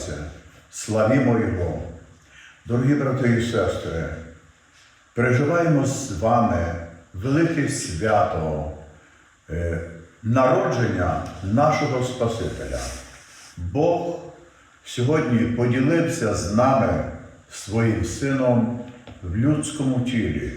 збуваються. Славімо Його. Дорогі брати і сестри, переживаємо з вами велике свято е, народження нашого Спасителя. Бог сьогодні поділився з нами своїм Сином в людському тілі.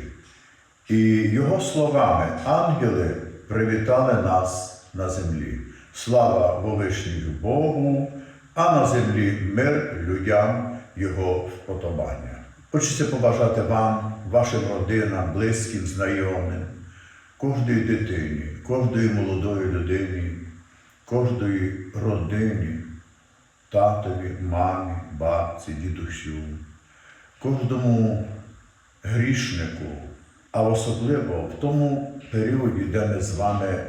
І його словами ангели привітали нас на землі. Слава Вовишній Богу, а на землі мир людям Його вподобання. Хочеться побажати вам, вашим родинам, близьким, знайомим, кожної дитині, кожної молодої людині, кожної родині, татові, мамі, бабці, дідусю, кожному грішнику, а особливо в тому періоді, де ми з вами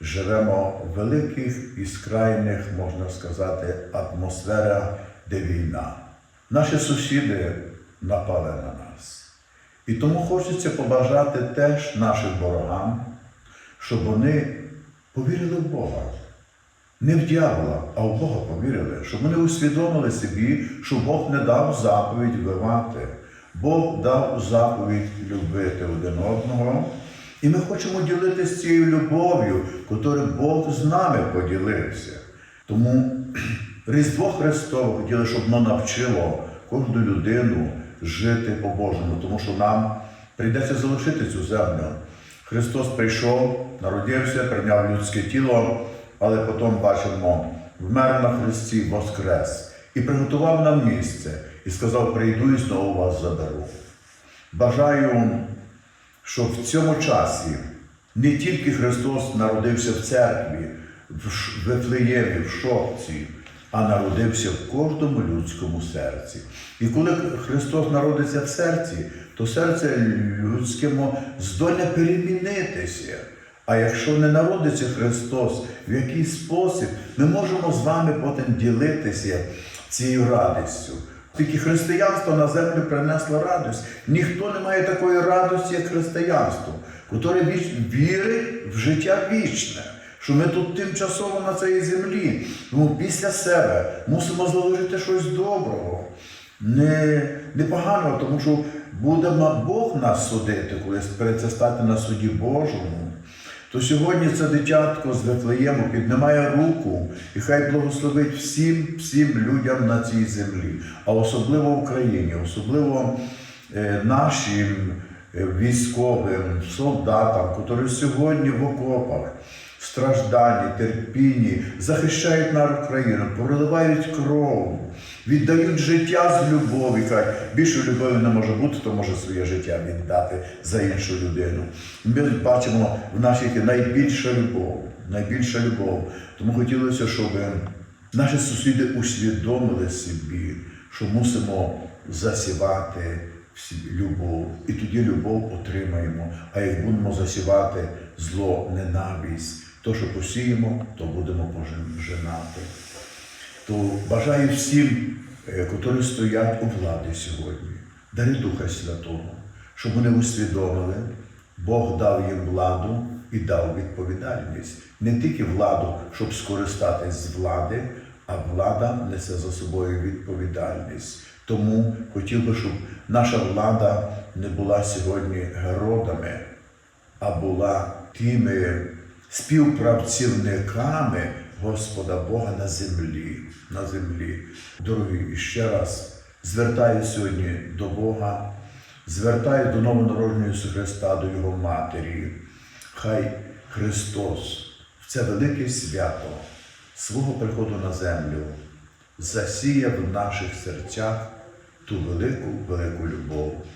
живемо в великих і скрайних, можна сказати, атмосферах, де війна. Наші сусіди напали на нас. І тому хочеться побажати теж нашим ворогам, щоб вони повірили в Бога. Не в дьявола, а в Бога повірили, щоб вони усвідомили собі, що Бог не дав заповідь вбивати. Бог дав заповідь любити один одного. І ми хочемо ділитися цією любов'ю, якою Бог з нами поділився. Тому Різдво Христове хотіли, щоб воно навчило кожну людину жити по-божому, тому що нам прийдеться залишити цю землю. Христос прийшов, народився, прийняв людське тіло, але потім бачимо, вмер на Христі, воскрес і приготував нам місце і сказав: прийду і знову вас заберу. Бажаю, щоб в цьому часі не тільки Христос народився в церкві, в Вифлеємі, в Шопці, а народився в кожному людському серці. І коли Христос народиться в серці, то серце людському здольне перемінитися. А якщо не народиться Христос, в який спосіб ми можемо з вами потім ділитися цією радістю. Тільки християнство на землю принесло радість. Ніхто не має такої радості, як християнство, яке вірить в життя вічне, що ми тут тимчасово на цій землі. Тому після себе мусимо залишити щось доброго, не, непоганого, тому що буде Бог нас судити, коли прийдеться стати на суді Божому. То сьогодні це дитятко з Вифлеєму піднімає руку і хай благословить всім, всім людям на цій землі, а особливо Україні, особливо е, нашим е, військовим, солдатам, які сьогодні в окопах, в стражданні, терпінні, захищають нашу країну, проливають кров, віддають життя з любові. Кажуть, більше любові не може бути, то може своє життя віддати за іншу людину. Ми бачимо в нашій найбільша любов, найбільша любов. Тому хотілося, щоб наші сусіди усвідомили собі, що мусимо засівати любов, і тоді любов отримаємо. А як будемо засівати зло, ненависть, то, що посіємо, то будемо пожинати. То бажаю всім, е, котрі стоять у владі сьогодні, дари Духа Святого, щоб вони усвідомили, Бог дав їм владу і дав відповідальність. Не тільки владу, щоб скористатись з влади, а влада несе за собою відповідальність. Тому хотів би, щоб наша влада не була сьогодні геродами, а була тими співпрацівниками Господа Бога на землі. На землі. Дорогі, ще раз звертаю сьогодні до Бога, звертаю до новонародженого Ісуса Христа, до Його Матері. Хай Христос в це велике свято свого приходу на землю засіє в наших серцях ту велику, велику любов,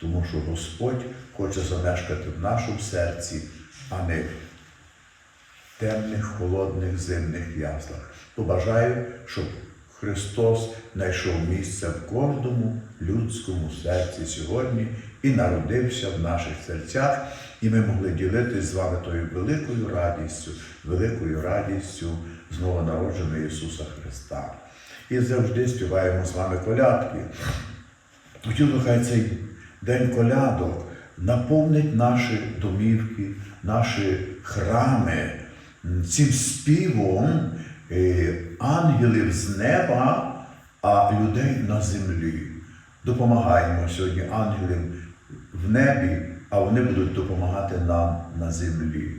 тому що Господь хоче замешкати в нашому серці, а не темних, холодних зимних яслах. Побажаю, щоб Христос знайшов місце в кожному людському серці сьогодні і народився в наших серцях, і ми могли ділитися з вами тою великою радістю, великою радістю з новонародженого Ісуса Христа. І завжди співаємо з вами колядки. Хотів хай цей день колядок наповнить наші домівки, наші храми цим співом е, ангелів з неба а людей на землі. Допомагаємо сьогодні ангелів в небі, а вони будуть допомагати нам на землі.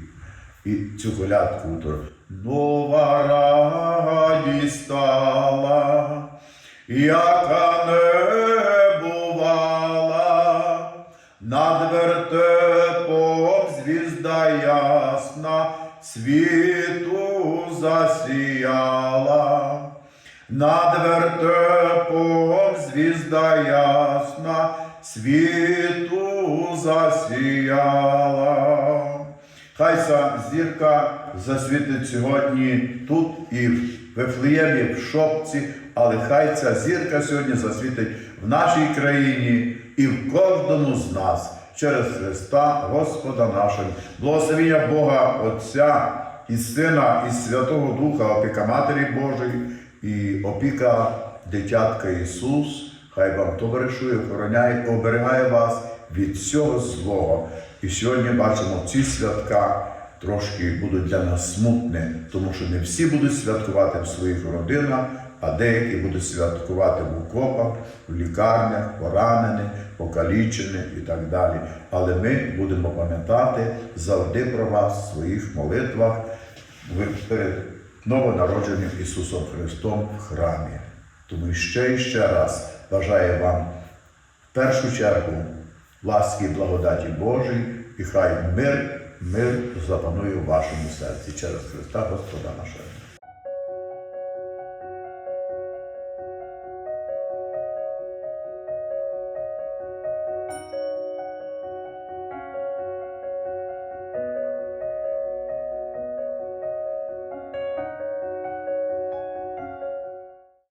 І цю колядку то нова радість стала, яка світу засіяла. Над вертепом звізда ясна, світу засіяла. Хай ця зірка засвітить сьогодні тут і в Вифлеємі, в Шопці, але хай ця зірка сьогодні засвітить в нашій країні і в кожному з нас через Христа Господа нашого. Благословення Бога Отця і Сина, і Святого Духа, опіка Матері Божої і опіка дитятка Ісус. Хай вам товаришує, охороняє, оберігає вас від всього злого. І сьогодні бачимо ці святка трошки будуть для нас смутні, тому що не всі будуть святкувати в своїх родинах, а деякі будуть святкувати в окопах, в лікарнях, поранені, покалічені і так далі. Але ми будемо пам'ятати завжди про вас в своїх молитвах перед новонародженим Ісусом Христом в храмі. Тому ще і ще раз бажаю вам в першу чергу ласки і благодаті Божої, і хай мир, мир запанує в вашому серці через Христа Господа нашого.